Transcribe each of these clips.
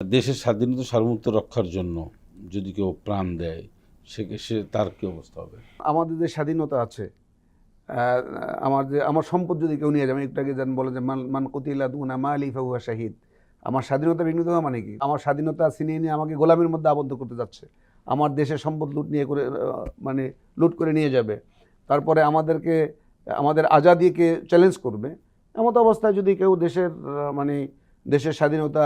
দেশের স্বাধীনতা সার্বভৌমত্ব রক্ষার জন্য যদি কেউ প্রাণ দেয়, সে সে তার কি অবস্থা হবে? আমাদের যে স্বাধীনতা আছে আমার যে, আমার সম্পদ যদি কেউ নিয়ে যায়, আমি একটু যেন বলে যে, মান কতিলা দুনা মা আলি ফাহুয়া শাহিদ। আমার স্বাধীনতা বিঘ্নিত হওয়া মানে কি? আমার স্বাধীনতা ছিনিয়ে নিয়ে আমাকে গোলামের মধ্যে আবদ্ধ করতে যাচ্ছে। আমার দেশের সম্পদ লুট নিয়ে করে মানে লুট করে নিয়ে যাবে। তারপরে আমাদেরকে, আমাদের আজাদিকে চ্যালেঞ্জ করবে। এমত অবস্থায় যদি কেউ দেশের মানে দেশের স্বাধীনতা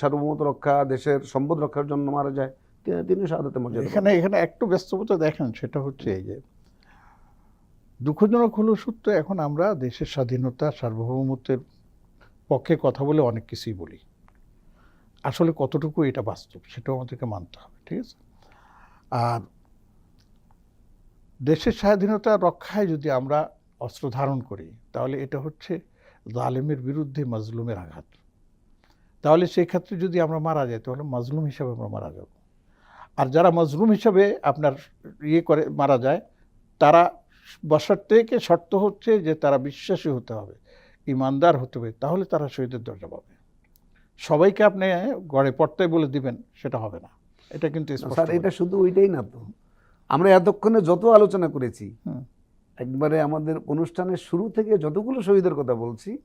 সার্বভৌমত রক্ষা দেশের সম্পদ রক্ষার জন্য মারা যায় তিনি মর্যাদা পাবেন। এখানে এখানে একটু ব্যস্ততা দেখেন সেটা হচ্ছে এই যে দুঃখজনক হলো সত্য এখন আমরা দেশের স্বাধীনতা সার্বভৌমত্বের পক্ষে কথা বলে অনেক কিছুই বলি। আসলে কতটুকু এটা বাস্তব সেটাও আমাদেরকে মানতে হবে ঠিক আছে? আর দেশের স্বাধীনতা রক্ষায় যদি আমরা অস্ত্র ধারণ করি তাহলে এটা হচ্ছে জালেমের বিরুদ্ধে মাজলুমের আঘাত। তাহলে সেই ক্ষেত্রে যদি আমরা মারা যাই তাহলে মাজলুম হিসাবে আমরা মারা যাব। আর যারা মজলুম হিসাবে আপনার ইয়ে করে মারা যায় তারা বসার থেকে শর্ত হচ্ছে যে তারা বিশ্বাসী হতে হবে ইমানদার হতে হবে তাহলে তারা শহীদের দরজা পাবে। সবাইকে আপনি গড়ে পড়তে বলে দিবেন সেটা হবে না। এটা কিন্তু স্যার এটা শুধু ওইটাই না তো। আমরা এতক্ষণে যত আলোচনা করেছি। একবারে আমাদের অনুষ্ঠানের শুরু থেকে যতগুলো শহীদের কথা বলছি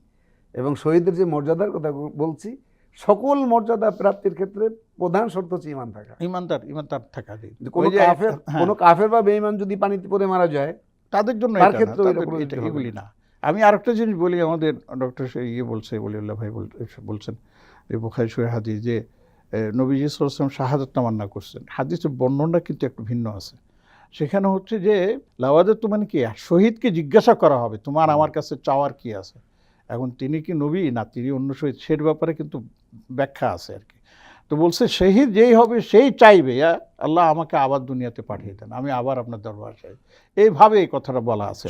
এবং শহীদের যে মর্যাদার কথা বলছি সকল মর্যাদা প্রাপ্তির ক্ষেত্রে প্রধান শর্ত হচ্ছে ইমান থাকা। ইমানদার ইমানদার থাকা কোনো কাফের হ্যাঁ, কোনো কাফের বা বেঈমান যদি পানিতে পড়ে মারা যায় তাদের জন্য তার হবে। এগুলি না। আমি আরেকটা জিনিস বলি আমাদের ডক্টর ইয়ে বলছে বলিউল্লাহ ভাই বলছেন এই বোখারি সুরে হাদিস যে নবীজি সাল্লাম শাহাদত তামান্না করছেন। হাদিসের বর্ণনা কিন্তু একটু ভিন্ন আছে। সেখানে হচ্ছে যে লাওয়াদের তো মানে কি শহীদকে জিজ্ঞাসা করা হবে তোমার আমার কাছে চাওয়ার কি আছে? এখন তিনি কি নবী না তিনি অন্য শহীদ? সের ব্যাপারে কিন্তু ব্যাখ্যা আছে আর কি। তো বলছে শহীদ যেই হবে, সেই চাইবে আল্লাহ আমাকে আবার দুনিয়াতে পাঠিয়ে দেন। আমি আবার আপনার দরবার চাই এইভাবে এই কথাটা বলা আছে।